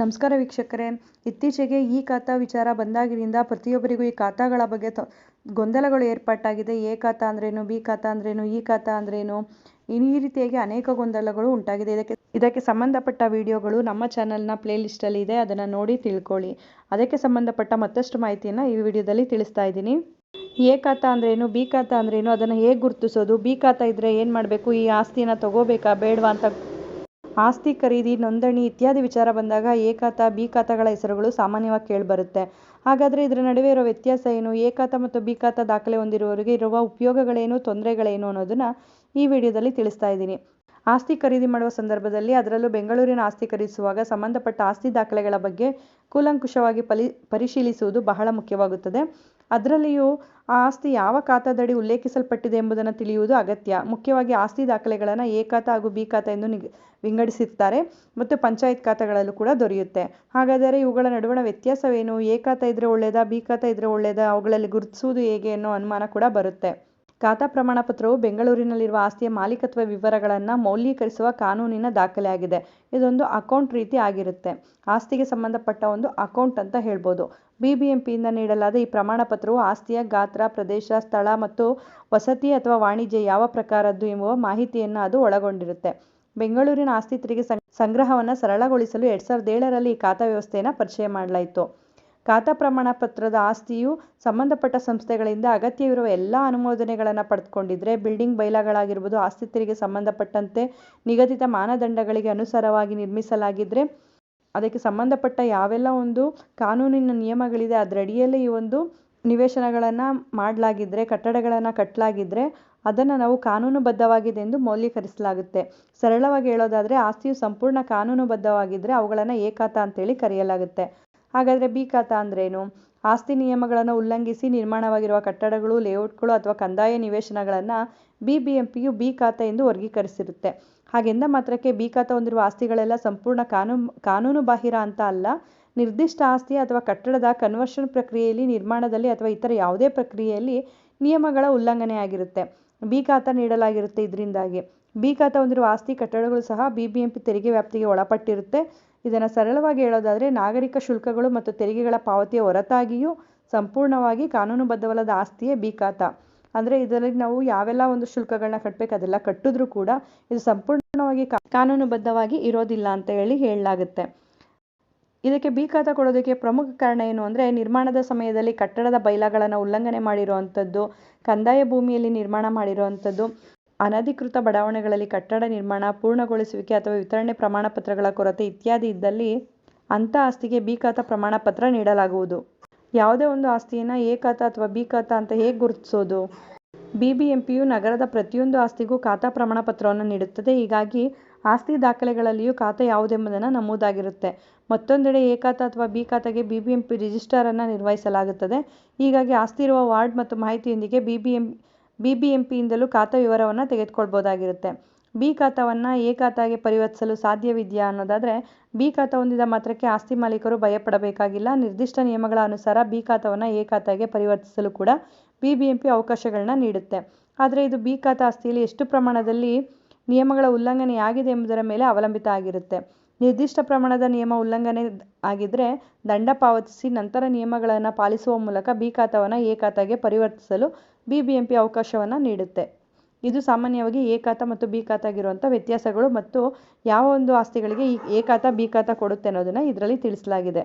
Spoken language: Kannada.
ನಮಸ್ಕಾರ ವೀಕ್ಷಕರೇ. ಇತ್ತೀಚೆಗೆ ಈ ಖಾತಾ ವಿಚಾರ ಬಂದಾಗಿನಿಂದ ಪ್ರತಿಯೊಬ್ಬರಿಗೂ ಈ ಖಾತಾಗಳ ಬಗ್ಗೆ ತ, ಗೊಂದಲಗಳು ಏರ್ಪಾಟಾಗಿದೆ. ಎ ಖಾತಾ ಅಂದ್ರೇನು, ಬಿ ಖಾತಾ ಅಂದ್ರೇನು ಈ ಖಾತಾ ಅಂದ್ರೇನು, ಈ ರೀತಿಯಾಗಿ ಅನೇಕ ಗೊಂದಲಗಳು ಉಂಟಾಗಿದೆ. ಇದಕ್ಕೆ ಇದಕ್ಕೆ ಸಂಬಂಧಪಟ್ಟ ವಿಡಿಯೋಗಳು ನಮ್ಮ ಚಾನಲ್ನ ಪ್ಲೇಲಿಸ್ಟಲ್ಲಿ ಇದೆ ಅದನ್ನು ನೋಡಿ ತಿಳ್ಕೊಳ್ಳಿ. ಅದಕ್ಕೆ ಸಂಬಂಧಪಟ್ಟ ಮತ್ತಷ್ಟು ಮಾಹಿತಿಯನ್ನು ಈ ವಿಡಿಯೋದಲ್ಲಿ ತಿಳಿಸ್ತಾ ಇದ್ದೀನಿ. ಎ ಖಾತಾ ಅಂದ್ರೇನು, ಬಿ ಖಾತಾ ಅಂದ್ರೇನು, ಅದನ್ನು ಹೇಗೆ ಗುರುತಿಸೋದು? ಬಿ ಖಾತಾ ಇದ್ದರೆ ಏನು ಮಾಡಬೇಕು? ಈ ಆಸ್ತಿನ ತಗೋಬೇಕಾ, ಬೇಡವಾ ಅಂತ ಆಸ್ತಿ ಖರೀದಿ, ನೋಂದಣಿ ಇತ್ಯಾದಿ ವಿಚಾರ ಬಂದಾಗ ಎ ಖಾತಾ ಬಿ ಖಾತಗಳ ಹೆಸರುಗಳು ಸಾಮಾನ್ಯವಾಗಿ ಕೇಳಿಬರುತ್ತೆ. ಹಾಗಾದರೆ ಇದರ ನಡುವೆ ಇರೋ ವ್ಯತ್ಯಾಸ ಏನು? ಎ ಖಾತಾ ಮತ್ತು ಬಿ ಖಾತ ದಾಖಲೆ ಹೊಂದಿರುವವರಿಗೆ ಇರುವ ಉಪಯೋಗಗಳೇನು, ತೊಂದರೆಗಳೇನು ಅನ್ನೋದನ್ನು ಈ ವಿಡಿಯೋದಲ್ಲಿ ತಿಳಿಸ್ತಾ ಇದ್ದೀನಿ. ಆಸ್ತಿ ಖರೀದಿ ಮಾಡುವ ಸಂದರ್ಭದಲ್ಲಿ ಅದರಲ್ಲೂ ಬೆಂಗಳೂರಿನ ಆಸ್ತಿ ಖರೀದಿಸುವಾಗ ಸಂಬಂಧಪಟ್ಟ ಆಸ್ತಿ ದಾಖಲೆಗಳ ಬಗ್ಗೆ ಕೂಲಂಕುಷವಾಗಿ ಪಲಿ, ಪರಿಶೀಲಿಸುವುದು ಬಹಳ ಮುಖ್ಯವಾಗುತ್ತದೆ. ಅದರಲ್ಲಿಯೂ ಆ ಆಸ್ತಿ ಯಾವ ಖಾತಾದಡಿ ಉಲ್ಲೇಖಿಸಲ್ಪಟ್ಟಿದೆ ಎಂಬುದನ್ನು ತಿಳಿಯುವುದು ಅಗತ್ಯ. ಮುಖ್ಯವಾಗಿ ಆಸ್ತಿ ದಾಖಲೆಗಳನ್ನು ಎ ಖಾತಾ ಹಾಗೂ ಬಿ ಖಾತ ಎಂದು ನಿಗ್ ವಿಂಗಡಿಸಿರ್ತಾರೆ ಮತ್ತು ಪಂಚಾಯತ್ ಖಾತೆಗಳಲ್ಲೂ ಕೂಡ ದೊರೆಯುತ್ತೆ. ಹಾಗಾದರೆ ಇವುಗಳ ನಡುವಣ ವ್ಯತ್ಯಾಸವೇನು? ಎ ಖಾತಾ ಇದ್ದರೆ ಒಳ್ಳೆಯದಾ ಬಿ ಖಾತಾ ಇದ್ದರೆ ಒಳ್ಳೆಯದಾ ಅವುಗಳಲ್ಲಿ ಗುರುತಿಸುವುದು ಹೇಗೆ ಅನ್ನೋ ಅನುಮಾನ ಕೂಡ ಬರುತ್ತೆ. ಖಾತಾ ಪ್ರಮಾಣ ಪತ್ರವು ಬೆಂಗಳೂರಿನಲ್ಲಿರುವ ಆಸ್ತಿಯ ಮಾಲೀಕತ್ವ ವಿವರಗಳನ್ನು ಮೌಲ್ಯೀಕರಿಸುವ ಕಾನೂನಿನ ದಾಖಲೆಯಾಗಿದೆ. ಇದೊಂದು ಅಕೌಂಟ್ ರೀತಿ ಆಗಿರುತ್ತೆ. ಆಸ್ತಿಗೆ ಸಂಬಂಧಪಟ್ಟ ಒಂದು ಅಕೌಂಟ್ ಅಂತ ಹೇಳ್ಬೋದು. ಬಿ ಬಿ ಎಂ ಪಿಯಿಂದ ನೀಡಲಾದ ಈ ಪ್ರಮಾಣ ಪತ್ರವು ಆಸ್ತಿಯ ಗಾತ್ರ, ಪ್ರದೇಶ, ಸ್ಥಳ ಮತ್ತು ವಸತಿ ಅಥವಾ ವಾಣಿಜ್ಯ ಯಾವ ಪ್ರಕಾರದ್ದು ಎಂಬುವ ಮಾಹಿತಿಯನ್ನು ಅದು ಒಳಗೊಂಡಿರುತ್ತೆ. ಬೆಂಗಳೂರಿನ ಆಸ್ತಿ ತೆರಿಗೆ ಸಂಗ್ರಹವನ್ನು ಸರಳಗೊಳಿಸಲು ಎರಡು ಸಾವಿರದ ಏಳರಲ್ಲಿ ಈ ಖಾತಾ ವ್ಯವಸ್ಥೆಯನ್ನು ಪರಿಚಯ ಮಾಡಲಾಯಿತು. ಖಾತಾ ಪ್ರಮಾಣ ಪತ್ರದ ಆಸ್ತಿಯು ಸಂಬಂಧಪಟ್ಟ ಸಂಸ್ಥೆಗಳಿಂದ ಅಗತ್ಯವಿರುವ ಎಲ್ಲ ಅನುಮೋದನೆಗಳನ್ನು ಪಡೆದುಕೊಂಡಿದ್ರೆ ಬಿಲ್ಡಿಂಗ್ ಬೈಲಾಗಳಾಗಿರ್ಬೋದು ಆಸ್ತಿ ತೆರಿಗೆ ಸಂಬಂಧಪಟ್ಟಂತೆ ನಿಗದಿತ ಮಾನದಂಡಗಳಿಗೆ ಅನುಸಾರವಾಗಿ ನಿರ್ಮಿಸಲಾಗಿದ್ರೆ ಅದಕ್ಕೆ ಸಂಬಂಧಪಟ್ಟ ಯಾವೆಲ್ಲ ಒಂದು ಕಾನೂನಿನ ನಿಯಮಗಳಿದೆ, ಅದರಡಿಯಲ್ಲಿ ಈ ಒಂದು ನಿವೇಶನಗಳನ್ನು ಮಾಡಲಾಗಿದ್ದರೆ ಕಟ್ಟಡಗಳನ್ನು ಕಟ್ಟಲಾಗಿದ್ದರೆ ಅದನ್ನು ನಾವು ಕಾನೂನುಬದ್ಧವಾಗಿದೆ ಎಂದು ಮೌಲ್ಯೀಕರಿಸಲಾಗುತ್ತೆ. ಸರಳವಾಗಿ ಹೇಳೋದಾದರೆ ಆಸ್ತಿಯು ಸಂಪೂರ್ಣ ಕಾನೂನುಬದ್ಧವಾಗಿದ್ದರೆ ಅವುಗಳನ್ನು ಏಕಾತ ಅಂತೇಳಿ ಕರೆಯಲಾಗುತ್ತೆ. ಹಾಗಾದರೆ ಬಿ ಖಾತಾ ಅಂದ್ರೇನು? ಆಸ್ತಿ ನಿಯಮಗಳನ್ನು ಉಲ್ಲಂಘಿಸಿ ನಿರ್ಮಾಣವಾಗಿರುವ ಕಟ್ಟಡಗಳು, ಲೇಔಟ್ಗಳು ಅಥವಾ ಕಂದಾಯ ನಿವೇಶನಗಳನ್ನು ಬಿ ಬಿ ಖಾತಾ ಎಂದು ವರ್ಗೀಕರಿಸಿರುತ್ತೆ. ಹಾಗೆಂದ ಮಾತ್ರಕ್ಕೆ ಬಿ ಖಾತಾ ಹೊಂದಿರುವ ಆಸ್ತಿಗಳೆಲ್ಲ ಸಂಪೂರ್ಣ ಕಾನೂನು ಕಾನೂನು ಬಾಹಿರ ಅಂತ ಅಲ್ಲ. ನಿರ್ದಿಷ್ಟ ಆಸ್ತಿ ಅಥವಾ ಕಟ್ಟಡದ ಕನ್ವರ್ಷನ್ ಪ್ರಕ್ರಿಯೆಯಲ್ಲಿ, ನಿರ್ಮಾಣದಲ್ಲಿ ಅಥವಾ ಇತರ ಯಾವುದೇ ಪ್ರಕ್ರಿಯೆಯಲ್ಲಿ ನಿಯಮಗಳ ಉಲ್ಲಂಘನೆಯಾಗಿರುತ್ತೆ ಬಿ ಖಾತಾ ನೀಡಲಾಗಿರುತ್ತೆ ಇದರಿಂದಾಗಿ. ಬಿ ಖಾತಾ ಹೊಂದಿರುವ ಆಸ್ತಿ, ಕಟ್ಟಡಗಳು ಸಹ ಬಿ ಬಿ ಎಂ ಪಿ ತೆರಿಗೆ ವ್ಯಾಪ್ತಿಗೆ ಒಳಪಟ್ಟಿರುತ್ತೆ. ಇದನ್ನು ಸರಳವಾಗಿ ಹೇಳೋದಾದರೆ ನಾಗರಿಕ ಶುಲ್ಕಗಳು ಮತ್ತು ತೆರಿಗೆಗಳ ಪಾವತಿಯ ಹೊರತಾಗಿಯೂ ಸಂಪೂರ್ಣವಾಗಿ ಕಾನೂನುಬದ್ಧವಲ್ಲದ ಆಸ್ತಿಯೇ ಬಿ ಅಂದರೆ ಇದರಲ್ಲಿ ನಾವು ಯಾವೆಲ್ಲ ಒಂದು ಶುಲ್ಕಗಳನ್ನ ಕಟ್ಟಬೇಕು ಅದೆಲ್ಲ ಕಟ್ಟಿದ್ರೂ ಕೂಡ ಇದು ಸಂಪೂರ್ಣವಾಗಿ ಕಾನೂನುಬದ್ಧವಾಗಿ ಇರೋದಿಲ್ಲ ಅಂತ ಹೇಳಿ ಹೇಳಲಾಗುತ್ತೆ. ಇದಕ್ಕೆ ಬಿ ಕೊಡೋದಕ್ಕೆ ಪ್ರಮುಖ ಕಾರಣ ಏನು ಅಂದರೆ ನಿರ್ಮಾಣದ ಸಮಯದಲ್ಲಿ ಕಟ್ಟಡದ ಬೈಲಾಗಳನ್ನು ಉಲ್ಲಂಘನೆ ಮಾಡಿರುವಂಥದ್ದು, ಕಂದಾಯ ಭೂಮಿಯಲ್ಲಿ ನಿರ್ಮಾಣ ಮಾಡಿರುವಂಥದ್ದು ಅನಧಿಕೃತ ಬಡಾವಣೆಗಳಲ್ಲಿ ಕಟ್ಟಡ ನಿರ್ಮಾಣ ಪೂರ್ಣಗೊಳಿಸುವಿಕೆ ಅಥವಾ ವಿತರಣೆ ಪ್ರಮಾಣ ಪತ್ರಗಳ ಕೊರತೆ ಇತ್ಯಾದಿ ಇದ್ದಲ್ಲಿ ಅಂಥ ಆಸ್ತಿಗೆ ಬಿ ಖಾತಾ ಪ್ರಮಾಣ ಪತ್ರ ನೀಡಲಾಗುವುದು. ಯಾವುದೇ ಒಂದು ಆಸ್ತಿಯನ್ನು ಎ ಖಾತಾ ಅಥವಾ ಬಿ ಖಾತಾ ಅಂತ ಹೇಗೆ ಗುರುತಿಸೋದು? ಬಿ ಬಿ ಎಂ ಪಿಯು ನಗರದ ಪ್ರತಿಯೊಂದು ಆಸ್ತಿಗೂ ಖಾತಾ ಪ್ರಮಾಣ ಪತ್ರವನ್ನು ನೀಡುತ್ತದೆ. ಹೀಗಾಗಿ ಆಸ್ತಿ ದಾಖಲೆಗಳಲ್ಲಿಯೂ ಖಾತೆ ಯಾವುದೆಂಬುದನ್ನು ನಮೂದಾಗಿರುತ್ತೆ. ಮತ್ತೊಂದೆಡೆ ಎ ಖಾತಾ ಅಥವಾ ಬಿ ಖಾತೆಗೆ ಬಿ ಬಿ ಎಂ ಪಿ ರಿಜಿಸ್ಟರನ್ನು ನಿರ್ವಹಿಸಲಾಗುತ್ತದೆ. ಹೀಗಾಗಿ ಆಸ್ತಿ ಇರುವ ವಾರ್ಡ್ ಮತ್ತು ಮಾಹಿತಿಯೊಂದಿಗೆ B B M B B M ಪಿಯಿಂದಲೂ ಖಾತಾ ವಿವರವನ್ನು ತೆಗೆದುಕೊಳ್ಬೋದಾಗಿರುತ್ತೆ. ಬಿ ಖಾತಾವನ್ನು ಎ ಖಾತಾಗೆ ಪರಿವರ್ತಿಸಲು ಸಾಧ್ಯವಿದೆಯಾ ಅನ್ನೋದಾದರೆ, ಬಿ ಖಾತಾ ಹೊಂದಿದ ಮಾತ್ರಕ್ಕೆ ಆಸ್ತಿ ಮಾಲೀಕರು ಭಯಪಡಬೇಕಾಗಿಲ್ಲ. ನಿರ್ದಿಷ್ಟ ನಿಯಮಗಳ ಅನುಸಾರ ಬಿ ಖಾತಾವನ್ನು ಎ ಖಾತಾಗೆ ಪರಿವರ್ತಿಸಲು ಕೂಡ ಬಿ ಬಿ ಎಂ ಪಿ ಅವಕಾಶಗಳನ್ನ ನೀಡುತ್ತೆ. ಆದರೆ ಇದು ಬಿ ಖಾತಾ ಆಸ್ತಿಯಲ್ಲಿ ಎಷ್ಟು ಪ್ರಮಾಣದಲ್ಲಿ ನಿಯಮಗಳ ಉಲ್ಲಂಘನೆಯಾಗಿದೆ ಎಂಬುದರ ಮೇಲೆ ಅವಲಂಬಿತ ಆಗಿರುತ್ತೆ. ನಿರ್ದಿಷ್ಟ ಪ್ರಮಾಣದ ನಿಯಮ ಉಲ್ಲಂಘನೆ ಆಗಿದ್ರೆ ದಂಡ ಪಾವತಿಸಿ ನಂತರ ನಿಯಮಗಳನ್ನು ಪಾಲಿಸುವ ಮೂಲಕ ಬಿ ಖಾತಾವನ್ನು ಎ ಖಾತಾಗೆ ಪರಿವರ್ತಿಸಲು ಬಿ ಬಿ ಎಂ ಪಿ ಅವಕಾಶವನ್ನು ನೀಡುತ್ತೆ. ಇದು ಸಾಮಾನ್ಯವಾಗಿ ಖಾತಾ ಮತ್ತು ಬಿ ಖಾತಾಗಿರುವಂಥ ವ್ಯತ್ಯಾಸಗಳು ಮತ್ತು ಯಾವ ಒಂದು ಆಸ್ತಿಗಳಿಗೆ ಈ ಎ ಬಿ ಖಾತ ಕೊಡುತ್ತೆ ಅನ್ನೋದನ್ನು ಇದರಲ್ಲಿ ತಿಳಿಸಲಾಗಿದೆ.